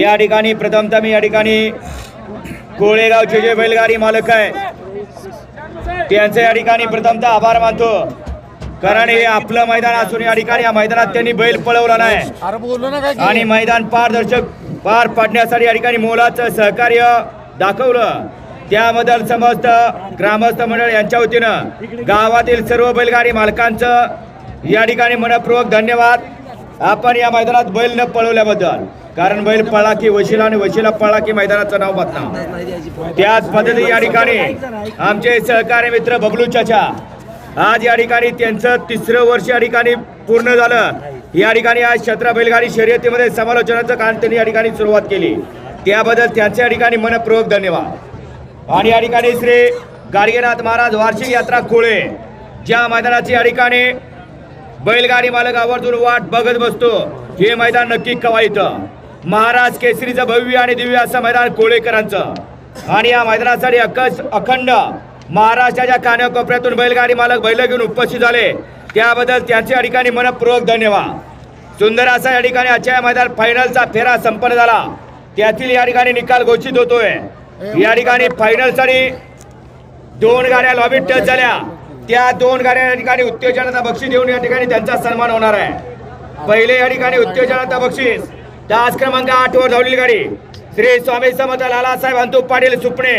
या ठिकाणी प्रथमतः मी या ठिकाणी कोळेगावचे जे बैलगाडी मालक आहे त्यांचे या ठिकाणी प्रथमतः आभार मानतो. कारण हे आपलं मैदान असून या ठिकाणी या मैदानात त्यांनी बैल पळवला नाही. आणि मैदान पारदर्शक पार पाडण्यासाठी या ठिकाणी मोलाचं सहकार्य दाखवलं. त्याबद्दल समस्त ग्रामस्थ मंडळ यांच्या वतीनं गावातील सर्व बैलगाडी मालकांचं या ठिकाणी मनपूर्वक धन्यवाद. आपण या मैदानात बैल न पळवल्याबद्दल कारण बैल पळा की वशिला आणि वशिला पळा की मैदानाचं नाव बदनाम. त्याच पद्धती या ठिकाणी आमचे सहकारी मित्र बबलू चाचा आज या ठिकाणी त्यांचं तिसरं वर्ष या ठिकाणी पूर्ण झालं. या ठिकाणी आज छत्र बैलगाडी शर्यतीमध्ये समालोचनाचं काम त्यांनी या ठिकाणी सुरुवात केली. त्याबद्दल त्यांच्या या ठिकाणी मनपूर्वक धन्यवाद. आणि या ठिकाणी श्री गाडगेनाथ महाराज वार्षिक यात्रा खोळे ज्या मैदानाची या ठिकाणी बैलगाडी मालक आवर्जून वाट बघत बसतो. हे मैदान नक्की कवा इथं? महाराज केसरीचं भव्य आणि दिव्य असं मैदान कोळेकरांचं. आणि या मैदानासाठी अकच अखंड महाराष्ट्राच्या कानाकोपऱ्यातून बैलगाडी मालक बैल घेऊन उपस्थित झाले त्याबद्दल त्यांच्या या ठिकाणी मनपूर्वक धन्यवाद. सुंदर असा या ठिकाणी आजच्या या मैदान फायनलचा फेरा संपन्न झाला. त्यातील या ठिकाणी निकाल घोषित होतोय. या ठिकाणी फायनलसाठी दोन गाड्या लॉबीत टच झाल्या. त्या दोन गाड्या या ठिकाणी उत्तेजनाचा बक्षीस देऊन या ठिकाणी त्यांचा सन्मान होणार आहे. पहिले या ठिकाणी उत्तेजनाचा बक्षीस. तास क्रमांक आठ वर धावलेली गाडी. श्री स्वामी समर्थ लालासाहेब अंतू पाटील सुपणे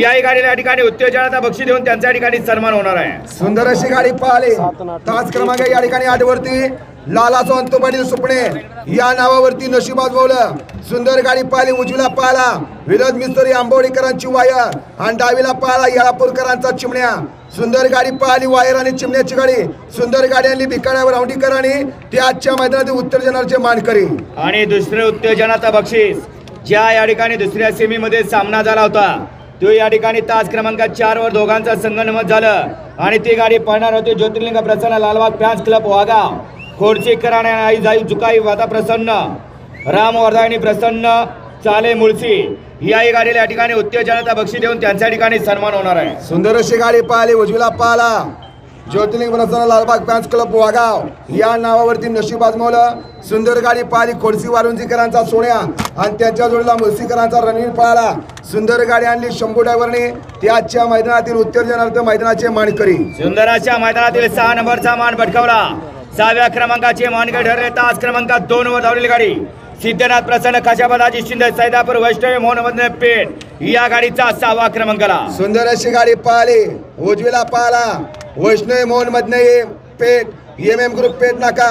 याही गाडीला या ठिकाणी उत्तेजनाचा बक्षीस देऊन त्यांच्या ठिकाणी सन्मान होणार आहे. सुंदर अशी गाडी पाहिली. तास क्रमांक या ठिकाणी आठवरती लाला सोंतो पाटील सुपणे या नावावरती नशिबात आजवलं सुंदर गाडी पाहिली उजवीला पाहिला. विनोद मिस्त्री आंबोडीकरांची वायर आणि डावीला पाहिला याळापूरकरांचा चिमण्या. सुंदर गाडी पाहिली वायर आणि चिमण्याची गाडी सुंदर गाडी आणली भिकाण्यावर औंढीकर आणि ते आजच्या मैदानातील उत्तेजनाचे मानकरी. आणि दुसरे उत्तेजनाचा बक्षीस. ज्या या ठिकाणी दुसऱ्या सेमीमध्ये सामना झाला होता तो या ठिकाणी तास क्रमांक चार वर दोघांचा संगणमत झालं. आणि ती गाडी पाहणार होती ज्योतिर्लिंग प्रसन्न लालबाग फॅन्स क्लब वागाव. खोडची कराणे आई जाई चुकाई वाता प्रसन्न राम वर्धायनी प्रसन्न. चाले मुळशी याही गाडीला या ठिकाणी उत्तेजनाचा बक्षीस देऊन त्यांच्या ठिकाणी सन्मान होणार आहे. सुंदर अशी गाडी पाहिली उजवीला पाहिला ज्योतिर्लिंग प्रसन्न लालबाग फॅन्स क्लब वागाव. या नावावरती नशीब आजमावलं. सुंदर गाडी पाहिली खोडसी वारुंजीकरांचा सोन्या. आणि त्यांच्या जोडीला मुळशीकरांचा रणवीर पाहिला सुंदर गाडी आणली शंभू ड्रायव्हरने. ते आजच्या मैदानातील उत्तेजनार्थ मैदानाचे मानकरी. सुंदर अशा मैदानातील सहा नंबरचा मान भटकावला. सहाव्या क्रमांकाचे मानकरी ठरले. तास क्रमांकात दोन वर धावलेली गाडी. सिद्धनाथ प्रसन्न खाशाबादाजी शिंदे सैदापूर वैष्णवी मोहन पेठ या गाडीचा सहावा क्रमांकाला सुंदर अशी गाडी पाहिली. उजवीला पाहिला. Vaishnavi Mohan Madhane Peth M M group Peth Naka.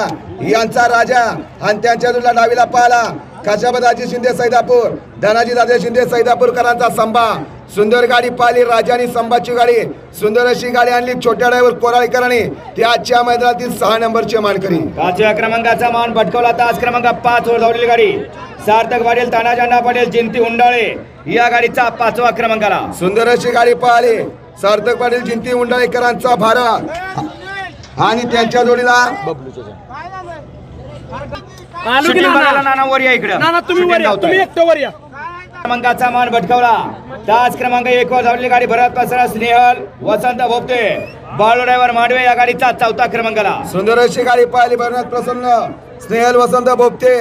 यांचा राजा आणि त्यांच्या जोडीला डावीला पाहिला. खाशाबदाजी शिंदे सैदापूर. धनाजी दादा शिंदे सैदापूरकरांचा संभा. सुंदर गाडी पाहिली राजा आणि संभाची गाडी. सुंदर अशी गाडी आणली छोट्या ड्रायव्हर कोराळीकरांनी ते आजच्या मैदानातील सहा नंबरचे मानकरी. पाचव्या क्रमांकाचा मान भटकवला तास क्रमांक पाच वर धावलेली गाडी. सार्थक पाटील तानाजांना पाटील जिंती उंडाळे. या गाडीचा पाचवा क्रमांकाला. सुंदर अशी गाडी पाहिली. सार्थक पाटील जिंती उंडाळेकरांचा भारत आणि त्यांच्या जोडीला नाना? करायला नाना वर या इकडं. नाना तुम्ही वर या. तुम्ही एकटं वर या. क्रमांकाचा मान भटकवला. तास क्रमांक एक वर धावलेली गाडी भरत प्रसन्न स्नेहल वसंत भोपते बाळू ड्रायव्हर मांडवे या गाडीचा चौथा क्रमांकाला. सुंदर अशी गाडी पाहिली भरनाथ प्रसन्न स्नेहल वसंत बोपते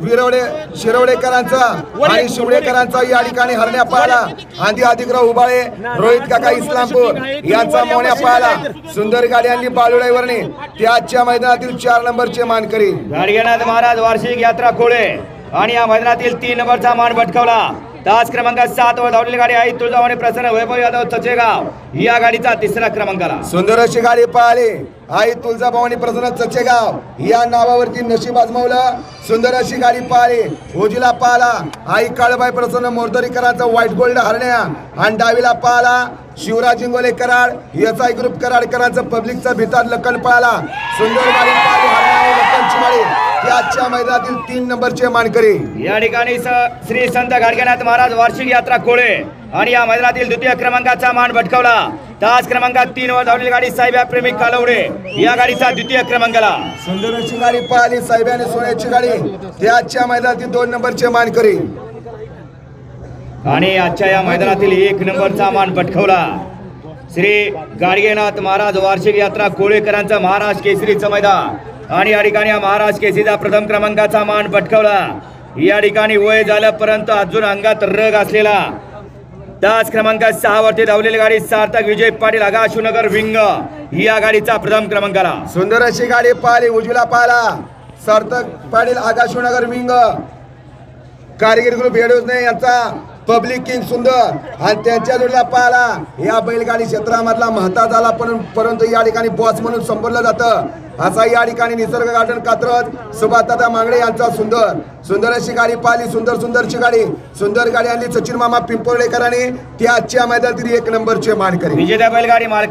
विरवडे शिरवडेकरांचा आणि शिवडेकरांचा या ठिकाणी हरण्या पाहिला आधी अधिकराव उबाळे रोहित काका इस्लामपूर यांचा मोन्या पाहिला सुंदर गाडी आणली बालुडाईवरने ते आजच्या मैदानातील चार नंबरचे मानकरी. गाडगेनाथ महाराज वार्षिक यात्रा खोळे. आणि या मैदानातील तीन नंबरचा मान भटकवला. तास क्रमांक सात वर धावलेली गाडी आहे. तुळजाभवानी प्रसन्न वैभव यादव चचेगाव. या गाडीचा तिसरा क्रमांकाला सुंदर अशी गाडी पाहिली आई तुळजाभवानी प्रसन्न चचेगाव. या नावावरती नशीब आजमावलं. सुंदर अशी गाडी पाहिली ओजीला पाहला आई काळबाई प्रसन्न मोरदरीकरांचा व्हाईट गोल्ड हरण्या. आणि डावीला पाहला Shivraj Ingole Karad S I group कराडकरांचं पब्लिकचा भितार लखन पळाला. सुंदर गाडी पाहिली लखन चिमाळी आजच्या मैदानातील तीन नंबरचे मानकरी. या ठिकाणी श्री संत गाडगेनाथ महाराज वार्षिक यात्रा खोळे आणि या मैदानातील द्वितीय क्रमांकाचा मान भटकवला. तास क्रमांकात तीन वर धावलेली गाडी साहेब्या प्रेमी कालवडे. या गाडीचा द्वितीय क्रमांकाला. सुंदर अशी गाडी पाहिली साहेबाने सोन्याची गाडी. ती आजच्या मैदानातील दोन नंबरचे मानकरी. आणि आजच्या या मैदानातील एक नंबरचा मान पटकवला श्री गाडगेनाथ महाराज वार्षिक यात्रा कोळेकरांचं महाराज केसरीचं मैदान. आणि या ठिकाणी हा महाराज केसीचा प्रथम क्रमांकाचा मान पटकवला. या ठिकाणी वय झालं परंतु अजून अंगात रग असलेला. त्याच क्रमांक सहा वरती धावलेली गाडी सार्थक विजय पाटील आगा विंग. ही या गाडीचा प्रथम क्रमांकाला. सुंदर अशी गाडी पाहिली उजवीला पाहिला. सार्थक पाटील आकाशनगर विंग. कारगिर ग्रुप नाही यांचा पब्लिक किंग सुंदर. आणि त्यांच्या जोडीला पाहिला या बैलगाडी क्षेत्रामधला महता झाला पण परंतु या ठिकाणी बॉस म्हणून संबोधलं जातं. असा या ठिकाणी निसर्ग गार्डन कात्रज सुभाषदादा मांगडे यांचा सुंदर. सुंदर अशी गाडी पाहिली सुंदर सुंदरची गाडी. सुंदर गाडी आणली सचिन मामा पिंपोर्डेकरांनी ती आजच्या मैदानातील एक नंबरचे मानकरी. विजेत्या बैलगाडी मालक